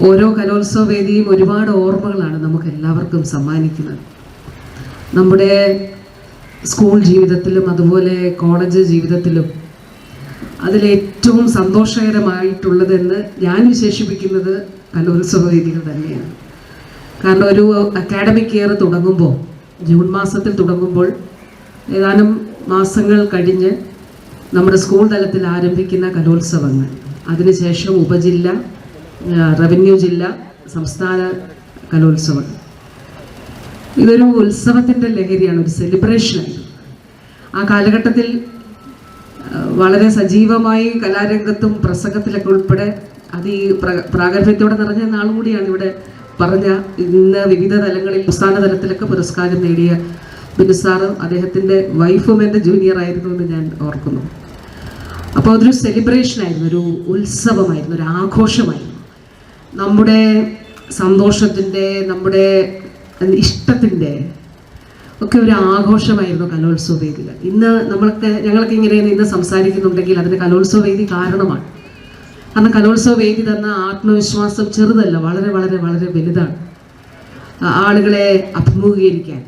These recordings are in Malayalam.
ഓരോ കലോത്സവ വേദിയും ഒരുപാട് ഓർമ്മകളാണ് നമുക്ക് എല്ലാവർക്കും സമ്മാനിക്കുന്നത്. നമ്മുടെ സ്കൂൾ ജീവിതത്തിലും അതുപോലെ കോളേജ് ജീവിതത്തിലും അതിലേറ്റവും സന്തോഷകരമായിട്ടുള്ളതെന്ന് ഞാൻ വിശേഷിപ്പിക്കുന്നത് കലോത്സവ വേദികൾ തന്നെയാണ്. കാരണം ഒരു അക്കാഡമിക് ഇയർ തുടങ്ങുമ്പോൾ ജൂൺ മാസത്തിൽ തുടങ്ങുമ്പോൾ ഏതാനും മാസങ്ങൾ കഴിഞ്ഞ് നമ്മുടെ സ്കൂൾ തലത്തിൽ ആരംഭിക്കുന്ന കലോത്സവങ്ങൾ. അതിനുശേഷം ഉപജില്ല റവന്യൂ ജില്ല സംസ്ഥാന കലോത്സവം. ഇതൊരു ഉത്സവത്തിന്റെ ലഹരിയാണ് ഒരു സെലിബ്രേഷനാണ് ആ കാലഘട്ടത്തിൽ വളരെ സജീവമായി കലാരംഗത്തും പ്രസംഗത്തിലൊക്കെ ഉൾപ്പെടെ അത് ഈ പ്ര- പ്രാഗൽഭ്യത്തോടെ നിറഞ്ഞ നാളും കൂടിയാണ് ഇവിടെ പറഞ്ഞ ഇന്ന് വിവിധ തലങ്ങളിൽ സംസ്ഥാന തലത്തിലൊക്കെ പുരസ്കാരം നേടിയ ബിനു അദ്ദേഹത്തിന്റെ വൈഫും എന്റെ ജൂനിയർ ആയിരുന്നു എന്ന് ഞാൻ ഓർക്കുന്നു. അപ്പോൾ അതൊരു സെലിബ്രേഷൻ ആയിരുന്നു ഒരു ഉത്സവമായിരുന്നു ഒരു ആഘോഷമായിരുന്നു. നമ്മുടെ സന്തോഷത്തിന്റെ നമ്മുടെ ഇഷ്ടത്തിന്റെ ഒക്കെ ഒരു ആഘോഷമായിരുന്നു കലോത്സവ വേദികൾ. ഇന്ന് നമ്മൾക്ക് ഞങ്ങൾക്ക് ഇങ്ങനെ ഇന്ന് സംസാരിക്കുന്നുണ്ടെങ്കിൽ അതിന് കലോത്സവ വേദി കാരണമാണ്. അന്ന് കലോത്സവ വേദി തന്ന ആത്മവിശ്വാസം ചെറുതല്ല വളരെ വളരെ വളരെ വലുതാണ്. ആളുകളെ അഭിമുഖീകരിക്കാൻ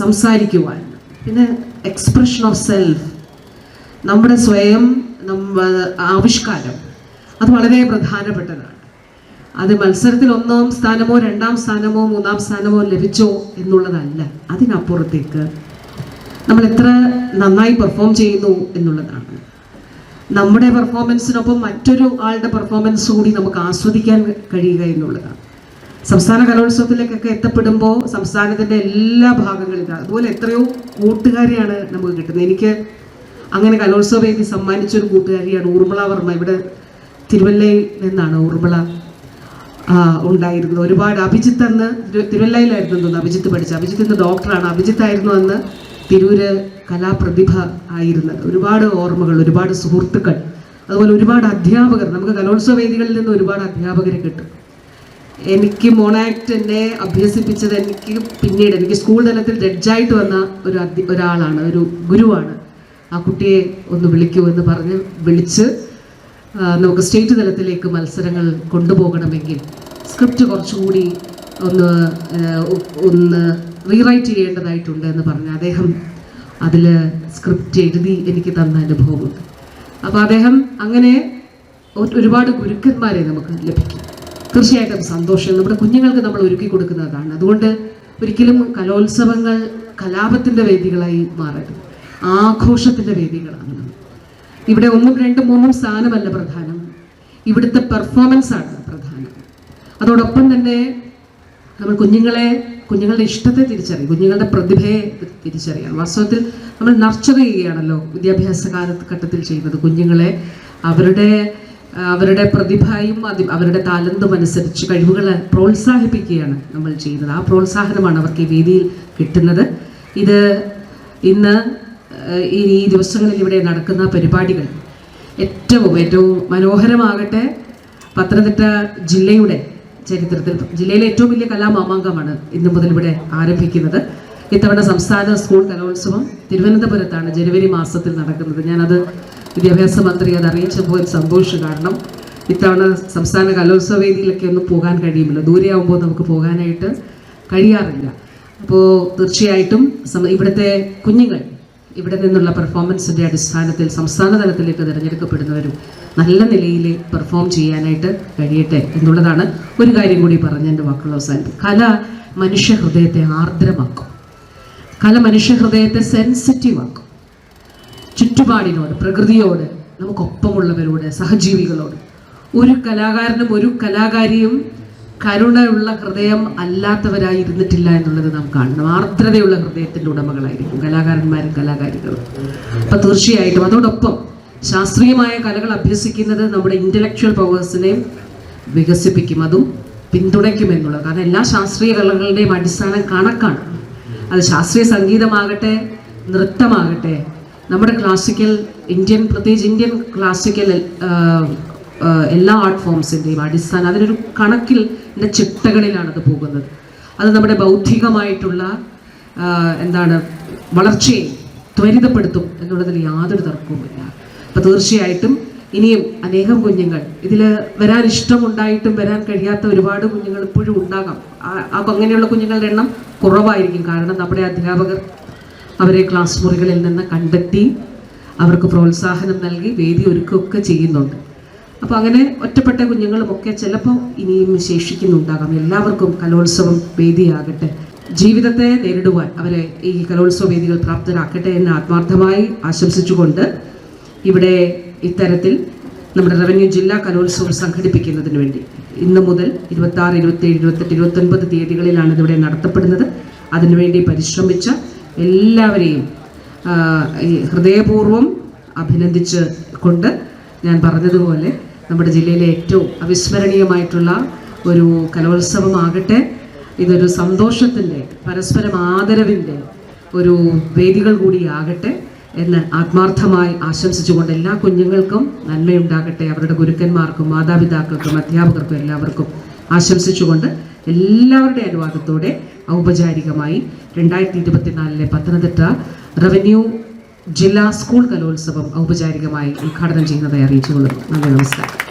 സംസാരിക്കുവാൻ പിന്നെ എക്സ്പ്രഷൻ ഓഫ് സെൽഫ് നമ്മുടെ സ്വയം ആവിഷ്കാരം അത് വളരെ പ്രധാനപ്പെട്ടതാണ്. അത് മത്സരത്തിൽ ഒന്നാം സ്ഥാനമോ രണ്ടാം സ്ഥാനമോ മൂന്നാം സ്ഥാനമോ ലഭിച്ചോ എന്നുള്ളതല്ല. അതിനപ്പുറത്തേക്ക് നമ്മൾ എത്ര നന്നായി പെർഫോം ചെയ്യുന്നു എന്നുള്ളതാണ്. നമ്മുടെ പെർഫോമൻസിനൊപ്പം മറ്റൊരു ആളുടെ പെർഫോമൻസ് കൂടി നമുക്ക് ആസ്വദിക്കാൻ കഴിയുക എന്നുള്ളതാണ്. സംസ്ഥാന കലോത്സവത്തിലേക്കൊക്കെ എത്തപ്പെടുമ്പോൾ സംസ്ഥാനത്തിന്റെ എല്ലാ ഭാഗങ്ങളിലും അതുപോലെ എത്രയോ കൂട്ടുകാരെയാണ് നമുക്ക് കിട്ടുന്നത്. എനിക്ക് അങ്ങനെ കലോത്സവ വേദി സമ്മാനിച്ചൊരു കൂട്ടുകാരിയാണ് ഊർമിള വർമ്മ. ഇവിടെ തിരുവല്ലയിൽ നിന്നാണ് ഊർമിള. ഉണ്ടായിരുന്നത് ഒരുപാട് അഭിജിത്ത് അന്ന് തിരു- തിരുവല്ലയിലായിരുന്നു തോന്നുന്നു അഭിജിത്ത് പഠിച്ച അഭിജിത്ത് ഇന്ന് ഡോക്ടറാണ്. അഭിജിത്ത് ആയിരുന്നു അന്ന് തിരൂര് കലാപ്രതിഭ ആയിരുന്നത്. ഒരുപാട് ഓർമ്മകൾ ഒരുപാട് സുഹൃത്തുക്കൾ അതുപോലെ ഒരുപാട് അധ്യാപകർ. നമുക്ക് കലോത്സവ വേദികളിൽ നിന്ന് ഒരുപാട് അധ്യാപകരെ കിട്ടും. എനിക്ക് മോണാക്ട് എന്നെ അഭ്യസിപ്പിച്ചത് എനിക്ക് പിന്നീട് എനിക്ക് സ്കൂൾ തലത്തിൽ ജഡ്ജായിട്ട് വന്ന ഒരു ഒരാളാണ് ഒരു ഗുരുവാണ്. ആ കുട്ടിയെ ഒന്ന് വിളിക്കൂ എന്ന് പറഞ്ഞ് വിളിച്ച് നമുക്ക് സ്റ്റേറ്റ് തലത്തിലേക്ക് മത്സരങ്ങൾ കൊണ്ടുപോകണമെങ്കിൽ സ്ക്രിപ്റ്റ് കുറച്ചുകൂടി ഒന്ന് ഒന്ന് റീറൈറ്റ് ചെയ്യേണ്ടതായിട്ടുണ്ട് എന്ന് പറഞ്ഞ് അദ്ദേഹം അതിൽ സ്ക്രിപ്റ്റ് എഴുതി എനിക്ക് തന്ന അനുഭവമുണ്ട്. അപ്പോൾ അദ്ദേഹം അങ്ങനെ ഒരുപാട് ഗുരുക്കന്മാരെ നമുക്ക് ലഭിക്കും. തീർച്ചയായിട്ടും സന്തോഷം. നമ്മുടെ കുഞ്ഞുങ്ങൾക്ക് നമ്മൾ ഒരുക്കി കൊടുക്കുന്നതാണ്. അതുകൊണ്ട് ഒരിക്കലും കലോത്സവങ്ങൾ കലാപത്തിന്റെ വേദികളായി മാറരുത്. ആഘോഷത്തിന്റെ വേദികളാണ്. ഇവിടെ ഒന്നും രണ്ടും മൂന്നും സ്ഥാനമല്ല പ്രധാനം. ഇവിടുത്തെ പെർഫോമൻസ് ആണ് പ്രധാനം. അതോടൊപ്പം തന്നെ നമ്മൾ കുഞ്ഞുങ്ങളെ കുഞ്ഞുങ്ങളുടെ ഇഷ്ടത്തെ തിരിച്ചറിയും കുഞ്ഞുങ്ങളുടെ പ്രതിഭയെ തിരിച്ചറിയണം. വാസ്തവത്തിൽ നമ്മൾ നർച്ചർ ചെയ്യുകയാണല്ലോ വിദ്യാഭ്യാസ കാലഘട്ടത്തിൽ ചെയ്യുന്നത് കുഞ്ഞുങ്ങളെ. അവരുടെ അവരുടെ പ്രതിഭയും അതി അവരുടെ താലന്തും അനുസരിച്ച് കഴിവുകളെ പ്രോത്സാഹിപ്പിക്കുകയാണ് നമ്മൾ ചെയ്യുന്നത്. ആ പ്രോത്സാഹനമാണ് അവർക്ക് ഈ വേദിയിൽ കിട്ടുന്നത്. ഇത് ഇന്ന് ഈ ദിവസങ്ങളിൽ ഇവിടെ നടക്കുന്ന പരിപാടികൾ ഏറ്റവും ഏറ്റവും മനോഹരമാകട്ടെ പത്തനംതിട്ട ജില്ലയുടെ ചരിത്രത്തിൽ. ജില്ലയിലെ ഏറ്റവും വലിയ കലാമാമാങ്കമാണ് ഇന്നു മുതൽ ഇവിടെ ആരംഭിക്കുന്നത്. ഇത്തവണ സംസ്ഥാന സ്കൂൾ കലോത്സവം തിരുവനന്തപുരത്താണ് ജനുവരി മാസത്തിൽ നടക്കുന്നത്. ഞാനത് വിദ്യാഭ്യാസ മന്ത്രി അത് അറിയിച്ചപ്പോൾ സന്തോഷം കാരണം ഇത്തവണ സംസ്ഥാന കലോത്സവ വേദിയിലൊക്കെ ഒന്നും പോകാൻ കഴിയുമില്ല. ദൂരെയാവുമ്പോൾ നമുക്ക് പോകാനായിട്ട് കഴിയാറില്ല. അപ്പോൾ തീർച്ചയായിട്ടും ഇവിടുത്തെ കുഞ്ഞുങ്ങൾ ഇവിടെ നിന്നുള്ള പെർഫോമൻസിന്റെ അടിസ്ഥാനത്തിൽ സംസ്ഥാന തലത്തിലേക്ക് തിരഞ്ഞെടുക്കപ്പെടുന്നവരും നല്ല നിലയിൽ പെർഫോം ചെയ്യാനായിട്ട് കഴിയട്ടെ എന്നുള്ളതാണ് ഒരു കാര്യം കൂടി പറഞ്ഞ എന്റെ വാക്കുകൾ അവസാനം കല മനുഷ്യ ഹൃദയത്തെ ആർദ്രമാക്കും. കല മനുഷ്യ ഹൃദയത്തെ സെൻസിറ്റീവ് ആക്കും ചുറ്റുപാടിനോട് പ്രകൃതിയോട് നമുക്കൊപ്പമുള്ളവരോട് സഹജീവികളോട്. ഒരു കലാകാരനും ഒരു കലാകാരിയും കരുണയുള്ള ഹൃദയം അല്ലാത്തവരായി ഇരുന്നിട്ടില്ല എന്നുള്ളത് നാം കാണണം. ആർദ്രതയുള്ള ഹൃദയത്തിന്റെ ഉടമകളായിരിക്കും കലാകാരന്മാരും കലാകാരികളും. അപ്പം തീർച്ചയായിട്ടും അതോടൊപ്പം ശാസ്ത്രീയമായ കലകൾ അഭ്യസിക്കുന്നത് നമ്മുടെ ഇന്റലക്ച്വൽ പവേഴ്സിനെയും വികസിപ്പിക്കും അതും പിന്തുണയ്ക്കും എന്നുള്ളത്. കാരണം എല്ലാ ശാസ്ത്രീയ കലകളുടെയും അടിസ്ഥാനം കണക്കാണ്. അത് ശാസ്ത്രീയ സംഗീതമാകട്ടെ നൃത്തമാകട്ടെ നമ്മുടെ ക്ലാസിക്കൽ ഇന്ത്യൻ പ്രത്യേകിച്ച് ഇന്ത്യൻ ക്ലാസിക്കൽ എല്ലാ ആർട്ട് ഫോംസിന്റെയും അടിസ്ഥാനം അതിനൊരു കണക്കിൽ ന്റെ ചിട്ടകളിലാണ് അത് പോകുന്നത്. അത് നമ്മുടെ ബൗദ്ധികമായിട്ടുള്ള എന്താണ് വളർച്ചയെ ത്വരിതപ്പെടുത്തും എന്നുള്ളതിൽ യാതൊരു തർക്കവുമില്ല അപ്പോൾ തീർച്ചയായിട്ടും ഇനിയും അനേകം കുഞ്ഞുങ്ങൾ ഇതിൽ വരാൻ ഇഷ്ടമുണ്ടായിട്ടും വരാൻ കഴിയാത്ത ഒരുപാട് കുഞ്ഞുങ്ങൾ ഇപ്പോഴും ഉണ്ടാകാം. ആ അങ്ങനെയുള്ള കുഞ്ഞുങ്ങളുടെ എണ്ണം കുറവായിരിക്കും. കാരണം നമ്മുടെ അധ്യാപകർ അവരെ ക്ലാസ് മുറികളിൽ നിന്ന് കണ്ടെത്തി അവർക്ക് പ്രോത്സാഹനം നൽകി വേദി ഒരുക്കുകയൊക്കെ ചെയ്യുന്നുണ്ട്. അപ്പോൾ അങ്ങനെ ഒറ്റപ്പെട്ട കുഞ്ഞുങ്ങളുമൊക്കെ ചിലപ്പോൾ ഇനിയും ശേഷിക്കുന്നുണ്ടാകാം. എല്ലാവർക്കും കലോത്സവം വേദിയാകട്ടെ. ജീവിതത്തെ നേരിടുവാൻ അവരെ ഈ കലോത്സവ വേദികൾ പ്രാപ്തരാക്കട്ടെ എന്ന് ആത്മാർത്ഥമായി ആശംസിച്ചുകൊണ്ട് ഇവിടെ ഇത്തരത്തിൽ നമ്മുടെ റവന്യൂ ജില്ലാ കലോത്സവം സംഘടിപ്പിക്കുന്നതിന് വേണ്ടി ഇന്ന് മുതൽ ഇരുപത്തി ആറ് ഇരുപത്തി ഏഴ് ഇരുപത്തെട്ട് ഇരുപത്തൊൻപത് തീയതികളിലാണ് ഇതിവിടെ നടത്തപ്പെടുന്നത്. അതിനുവേണ്ടി പരിശ്രമിച്ച എല്ലാവരെയും ഹൃദയപൂർവം അഭിനന്ദിച്ച് കൊണ്ട് ഞാൻ പറഞ്ഞതുപോലെ നമ്മുടെ ജില്ലയിലെ ഏറ്റവും അവിസ്മരണീയമായിട്ടുള്ള ഒരു കലോത്സവമാകട്ടെ. ഇതൊരു സന്തോഷത്തിന്റെ പരസ്പരം ആദരവിന്റെ ഒരു വേദികൾ കൂടിയാകട്ടെ എന്ന് ആത്മാർത്ഥമായി ആശംസിച്ചുകൊണ്ട് എല്ലാ കുഞ്ഞുങ്ങൾക്കും നന്മയുണ്ടാകട്ടെ. അവരുടെ ഗുരുക്കന്മാർക്കും മാതാപിതാക്കൾക്കും അധ്യാപകർക്കും എല്ലാവർക്കും ആശംസിച്ചുകൊണ്ട് എല്ലാവരുടെ അനുവാദത്തോടെ ഔപചാരികമായി രണ്ടായിരത്തി ഇരുപത്തിനാലിലെ പത്തനംതിട്ട റവന്യൂ ജില്ലാ സ്കൂൾ കലോത്സവം ഔപചാരികമായി ഉദ്ഘാടനം ചെയ്യുന്നതായി അറിയിച്ചുകൊള്ളുന്നു നന്ദി നമസ്കാരം.